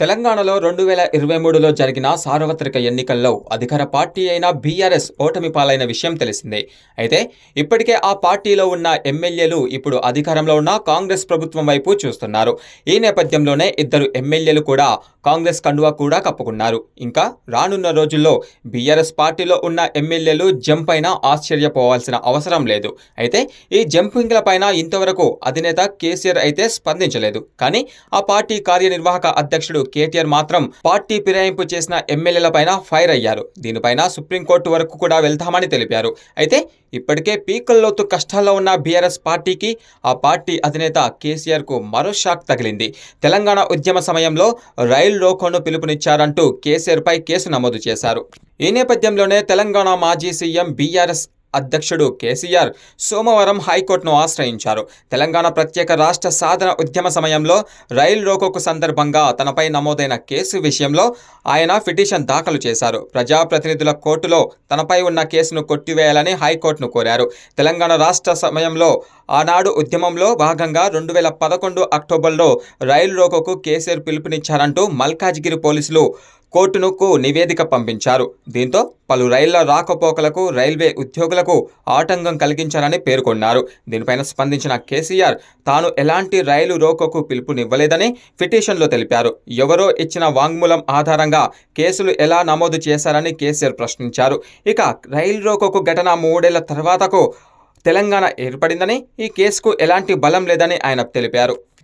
తెలంగాణలో రెండు వేల ఇరవై మూడులో జరిగిన సార్వత్రిక ఎన్నికల్లో అధికార పార్టీ అయిన బీఆర్ఎస్ ఓటమి పాలైన విషయం తెలిసిందే. అయితే ఇప్పటికే ఆ పార్టీలో ఉన్న ఎమ్మెల్యేలు ఇప్పుడు అధికారంలో ఉన్న కాంగ్రెస్ ప్రభుత్వం వైపు చూస్తున్నారు. ఈ నేపథ్యంలోనే ఇద్దరు ఎమ్మెల్యేలు కూడా కాంగ్రెస్ కండువా కూడా కప్పుకున్నారు. ఇంకా రానున్న రోజుల్లో బీఆర్ఎస్ పార్టీలో ఉన్న ఎమ్మెల్యేలు జంప్ అయినా ఆశ్చర్యపోవాల్సిన అవసరం లేదు. అయితే ఈ జంపింగ్ల పైన ఇంతవరకు అధినేత కేసీఆర్ అయితే స్పందించలేదు. కానీ ఆ పార్టీ కార్యనిర్వాహక అధ్యక్షుడు కేటీఆర్ మాత్రం పార్టీ ఫిరాయింపు చేసిన ఎమ్మెల్యేలపైన ఫైర్ అయ్యారు. దీనిపైన సుప్రీంకోర్టు వరకు కూడా వెళ్తామని తెలిపారు. అయితే ఇప్పటికే పీకల్లోతు కష్టాల్లో ఉన్న బీఆర్ఎస్ పార్టీకి ఆ పార్టీ అధినేత కేసీఆర్కు మరో షాక్ తగిలింది. తెలంగాణ ఉద్యమ సమయంలో రైలు రోకోను పిలుపునిచ్చారంటూ కేసీఆర్పై కేసు నమోదు చేశారు. ఈ నేపథ్యంలోనే తెలంగాణ మాజీ సీఎం బీఆర్ఎస్ అధ్యక్షుడు కేసీఆర్ సోమవారం హైకోర్టును ఆశ్రయించారు. తెలంగాణ ప్రత్యేక రాష్ట్ర సాధన ఉద్యమ సమయంలో రైలు రోకోకు సందర్భంగా తనపై నమోదైన కేసు విషయంలో ఆయన పిటిషన్ దాఖలు చేశారు. ప్రజాప్రతినిధుల కోర్టులో తనపై ఉన్న కేసును కొట్టివేయాలని హైకోర్టును కోరారు. తెలంగాణ రాష్ట్ర సమయంలో ఆనాడు ఉద్యమంలో భాగంగా రెండు వేల పదకొండు అక్టోబర్లో రైలు రోకోకు కేసీఆర్ పిలుపునిచ్చారంటూ మల్కాజ్గిరి పోలీసులు కోర్టునుకు నివేదిక పంపించారు. దీంతో పలు రైళ్ళ రాకపోకలకు రైల్వే ఉద్యోగులకు ఆటంకం కలిగించారని పేర్కొన్నారు. దీనిపైన స్పందించిన కేసీఆర్ తాను ఎలాంటి రైలు రోకోకు పిలుపునివ్వలేదని పిటిషన్లో తెలిపారు. ఎవరో ఇచ్చిన వాంగ్మూలం ఆధారంగా కేసులు ఎలా నమోదు చేశారని కేసీఆర్ ప్రశ్నించారు. ఇక రైలు రోకోకు ఘటన మూడేళ్ళ తర్వాతకు తెలంగాణ ఏర్పడిందని ఈ కేసుకు ఎలాంటి బలం లేదని ఆయన తెలిపారు.